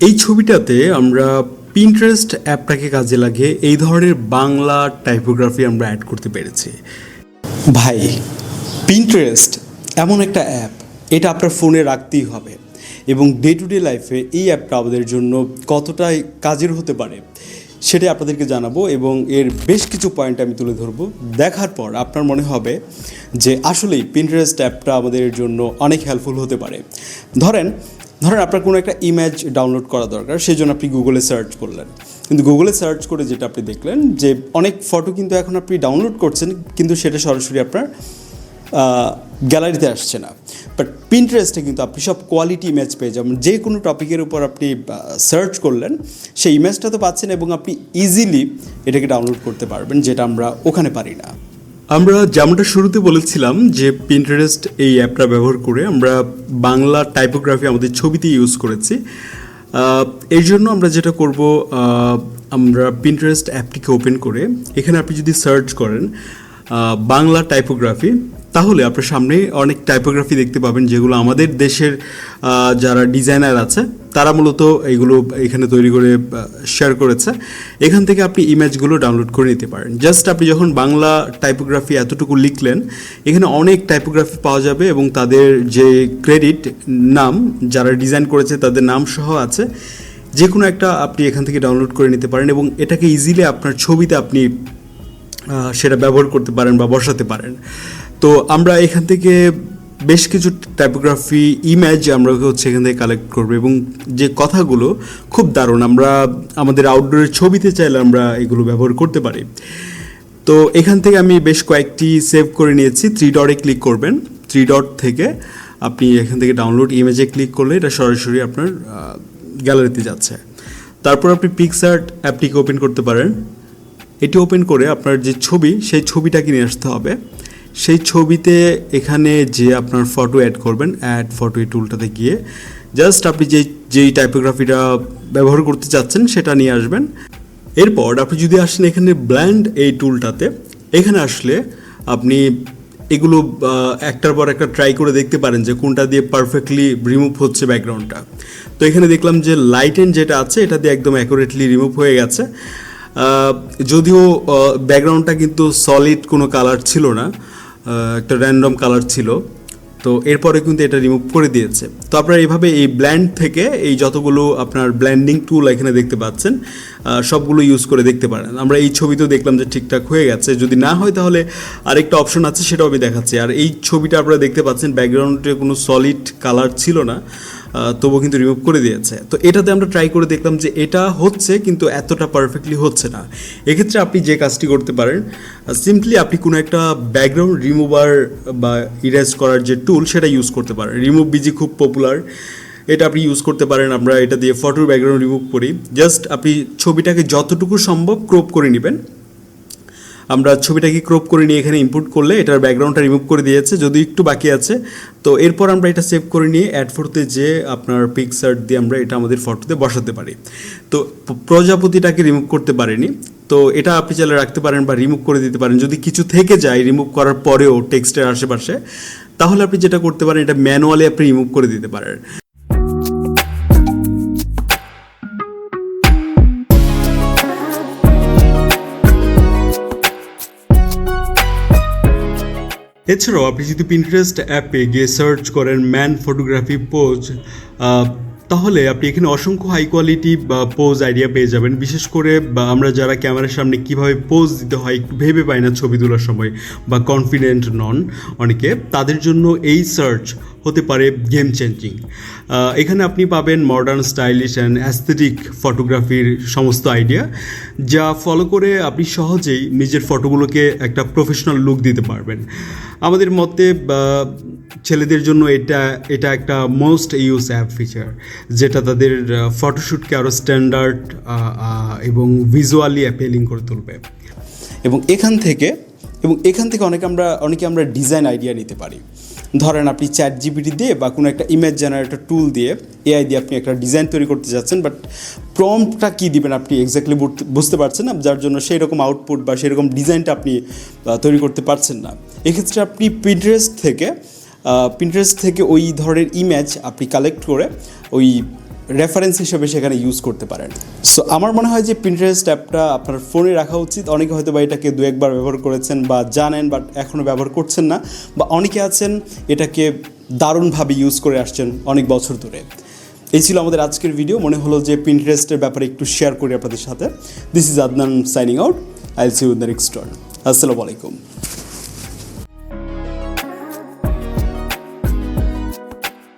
এই ছবিটাতে আমরা পিন্টারেস্ট অ্যাপটাকে কাজে লাগিয়ে এই ধরনের বাংলা টাইপোগ্রাফি আমরা অ্যাড করতে পেরেছি। ভাই পিন্টারেস্ট এমন একটা অ্যাপ এটা আপনার ফোনে রাখতেই হবে এবং ডে টু ডে লাইফে এই অ্যাপটা আমাদের জন্য কতটাই কাজের হতে পারে সেটাই আপনাদেরকে জানাব এবং এর বেশ কিছু পয়েন্ট আমি তুলে ধরবো। দেখার পর আপনার মনে হবে যে আসলেই পিন্টারেস্ট অ্যাপটা আমাদের জন্য অনেক হেল্পফুল হতে পারে। ধরেন ধরেন আপনার কোনো একটা ইমেজ ডাউনলোড করা দরকার সেই জন্য আপনি গুগলে সার্চ করলেন। কিন্তু গুগলে সার্চ করে যেটা আপনি দেখলেন, যে অনেক ফটো কিন্তু এখন আপনি ডাউনলোড করছেন, কিন্তু সেটা সরাসরি আপনার গ্যালারিতে আসছে না। বাট পিন্টারেস্টে কিন্তু আপনি সব কোয়ালিটি ইমেজ পেয়ে যাবেন। যে কোনো টপিকের উপর আপনি সার্চ করলেন, সেই ইমেজটা তো পাচ্ছেন এবং আপনি ইজিলি এটাকে ডাউনলোড করতে পারবেন, যেটা আমরা ওখানে পারি না। আমরা যেমনটা শুরুতে বলেছিলাম যে পিন্টারেস্ট এই অ্যাপটা ব্যবহার করে আমরা বাংলা টাইপোগ্রাফি আমাদের ছবিতে ইউজ করেছি। এই এর জন্য আমরা যেটা করব আমরা পিন্টারেস্ট অ্যাপটিকে ওপেন করে এখানে আপনি যদি সার্চ করেন বাংলা টাইপোগ্রাফি তাহলে আপনার সামনে অনেক টাইপোগ্রাফি দেখতে পাবেন, যেগুলো আমাদের দেশের যারা ডিজাইনার আছে, তারা মূলত এইগুলো এখানে তৈরি করে শেয়ার করেছে। এখান থেকে আপনি ইমেজগুলো ডাউনলোড করে নিতে পারেন। জাস্ট আপনি যখন বাংলা টাইপোগ্রাফি এতটুকু লিখলেন, এখানে অনেক টাইপোগ্রাফি পাওয়া যাবে এবং তাদের যে ক্রেডিট নাম, যারা ডিজাইন করেছে, তাদের নাম সহ আছে যে কোনো একটা আপনি এখান থেকে ডাউনলোড করে নিতে পারেন এবং এটাকে ইজিলি আপনার ছবিতে আপনি সেটা ব্যবহার করতে পারেন বা বসাতে পারেন। তো আমরা এখান থেকে বেশ কিছু টাইপোগ্রাফি ইমেজ আমরা হচ্ছে এখান থেকে কালেক্ট করব এবং যে কথাগুলো খুব দারুণ, আমরা আমাদের আউটডোরের ছবিতে চাইলে আমরা এগুলো ব্যবহার করতে পারি। তো এখান থেকে আমি বেশ কয়েকটি সেভ করে নিয়েছি থ্রি ডটে ক্লিক করবেন। থ্রি ডট থেকে আপনি এখান থেকে ডাউনলোড ইমেজে ক্লিক করলে এটা সরাসরি আপনার গ্যালারিতে যাচ্ছে। তারপর আপনি পিকসার্ট অ্যাপটিকে ওপেন করতে পারেন। এটি ওপেন করে আপনার যে ছবি, সেই ছবিটাকে নিয়ে আসতে হবে। সেই ছবিতে এখানে যে আপনার ফটো অ্যাড করবেন অ্যাড ফটো এই টুলটাতে গিয়ে জাস্ট আপনি যে, যেই টাইপোগ্রাফিটা ব্যবহার করতে চাচ্ছেন সেটা নিয়ে আসবেন। এরপর আপনি যদি আসেন এখানে ব্ল্যান্ড এই টুলটাতে এখানে আসলে আপনি এগুলো একটার পর একটা ট্রাই করে দেখতে পারেন যে কোনটা দিয়ে পারফেক্টলি রিমুভ হচ্ছে ব্যাকগ্রাউন্ডটা তো এখানে দেখলাম যে লাইটেন যেটা আছে, এটা দিয়ে একদম অ্যাকুরেটলি রিমুভ হয়ে গেছে। যদিও ব্যাকগ্রাউন্ডটা কিন্তু সলিড কোনো কালার ছিল না একটা র্যান্ডম কালার ছিল। তো এরপরে কিন্তু এটা রিমুভ করে দিয়েছে। তো আপনারা এইভাবে এই ব্ল্যান্ড থেকে এই যতগুলো আপনার ব্ল্যান্ডিং টুল এখানে দেখতে পাচ্ছেন সবগুলো ইউজ করে দেখতে পারেন। আমরা এই ছবিতেও দেখলাম যে ঠিকঠাক হয়ে গেছে। যদি না হয় তাহলে আরেকটা অপশন আছে, সেটাও আমি দেখাচ্ছি। আর এই ছবিটা আপনারা দেখতে পাচ্ছেন ব্যাকগ্রাউন্ডে কোনো সলিড কালার ছিল না। তবুও কিন্তু রিমুভ করে দিয়েছে। তো এটাতে আমরা ট্রাই করে দেখলাম যে এটা হচ্ছে কিন্তু এতটা পারফেক্টলি হচ্ছে না। এক্ষেত্রে আপনি যে কাজটি করতে পারেন সিম্পলি আপনি কোনো একটা ব্যাকগ্রাউন্ড রিমুভার বা ইরেজ করার যে টুল সেটা ইউজ করতে পারেন। রিমুভ বিজি খুব পপুলার এটা আপনি ইউজ করতে পারেন। আমরা এটা দিয়ে ফটোর ব্যাকগ্রাউন্ড রিমুভ করি। জাস্ট আপনি ছবিটাকে যতটুকু সম্ভব ক্রপ করে নেবেন। আমরা ছবিটাকে ক্রপ করে নিয়ে এখানে ইনপুট করলে এটার ব্যাকগ্রাউন্ডটা রিমুভ করে দিয়েছে, যদি একটু বাকি আছে। তো এরপর আমরা এটা সেভ করে নিয়ে অ্যাড ফটোতে যে আপনার পিকসার্ট দিয়ে আমরা এটা আমাদের ফটোতে বসাতে পারি। তো প্রজাপতিটাকে রিমুভ করতে পারিনি। তো এটা আপনি চাইলে রাখতে পারেন বা রিমুভ করে দিতে পারেন। যদি কিছু থেকে যায় রিমুভ করার পরেও টেক্সটের আশেপাশে, তাহলে আপনি যেটা করতে পারেন, এটা ম্যানুয়ালি আপনি রিমুভ করে দিতে পারেন। এছাড়াও আপনি যদি পিন্টারেস্ট অ্যাপে গিয়ে সার্চ করেন ম্যান ফটোগ্রাফি পোজ তাহলে আপনি এখানে অসংখ্য হাই কোয়ালিটি বা পোজ আইডিয়া পেয়ে যাবেন। বিশেষ করে, বা আমরা যারা ক্যামেরার সামনে কীভাবে পোজ দিতে হয়, ভেবে পাই না ছবি তোলার সময়, বা কনফিডেন্ট নন অনেকে, তাদের জন্য এই সার্চ হতে পারে গেম চেঞ্জিং এখানে আপনি পাবেন মডার্ন স্টাইলিশ অ্যান্ড অ্যাস্থেটিক ফটোগ্রাফির সমস্ত আইডিয়া যা ফলো করে আপনি সহজেই নিজের ফটোগুলোকে একটা প্রফেশনাল লুক দিতে পারবেন। আমাদের মতে ছেলেদের জন্য এটা এটা একটা মোস্ট ইউজ অ্যাপ ফিচার যেটা তাদের ফটোশ্যুটকে আরও স্ট্যান্ডার্ড এবং ভিজুয়ালি অ্যাপেলিং করে তুলবে। এবং এখান থেকে, এবং এখান থেকে অনেকে আমরা অনেকে আমরা ডিজাইন আইডিয়া নিতে পারি। ধরেন আপনি চ্যাট জিপিটি দিয়ে বা কোনো একটা ইমেজ জেনারেটর টুল দিয়ে এআই দিয়ে আপনি একটা ডিজাইন তৈরি করতে যাচ্ছেন বাট প্রম্পটটা কী দিবেন আপনি এক্স্যাক্টলি বুঝতে পারছেন না, যার জন্য সেই রকম আউটপুট বা সেরকম ডিজাইনটা আপনি তৈরি করতে পারছেন না। এক্ষেত্রে আপনি পিন্টারেস্ট থেকে পিন্টারেস্ট থেকে ওই ধরনের ইমেজ আপনি কালেক্ট করে ওই রেফারেন্স হিসেবে সেখানে ইউজ করতে পারেন। সো আমার মনে হয় যে পিন্টারেস্ট অ্যাপটা আপনার ফোনে রাখা উচিত। অনেকে হয়তো বা এটাকে দু একবার ব্যবহার করেছেন বা জানেন বাট এখনও ব্যবহার করছেন না। বা অনেকে আছেন, এটাকে দারুণভাবে ইউজ করে আসছেন অনেক বছর ধরে। এই ছিল আমাদের আজকের ভিডিও মনে হলো যে পিন্টারেস্টের ব্যাপারে একটু শেয়ার করি আপনাদের সাথে। This is Adnan signing out I see with the next আসসালামু আলাইকুম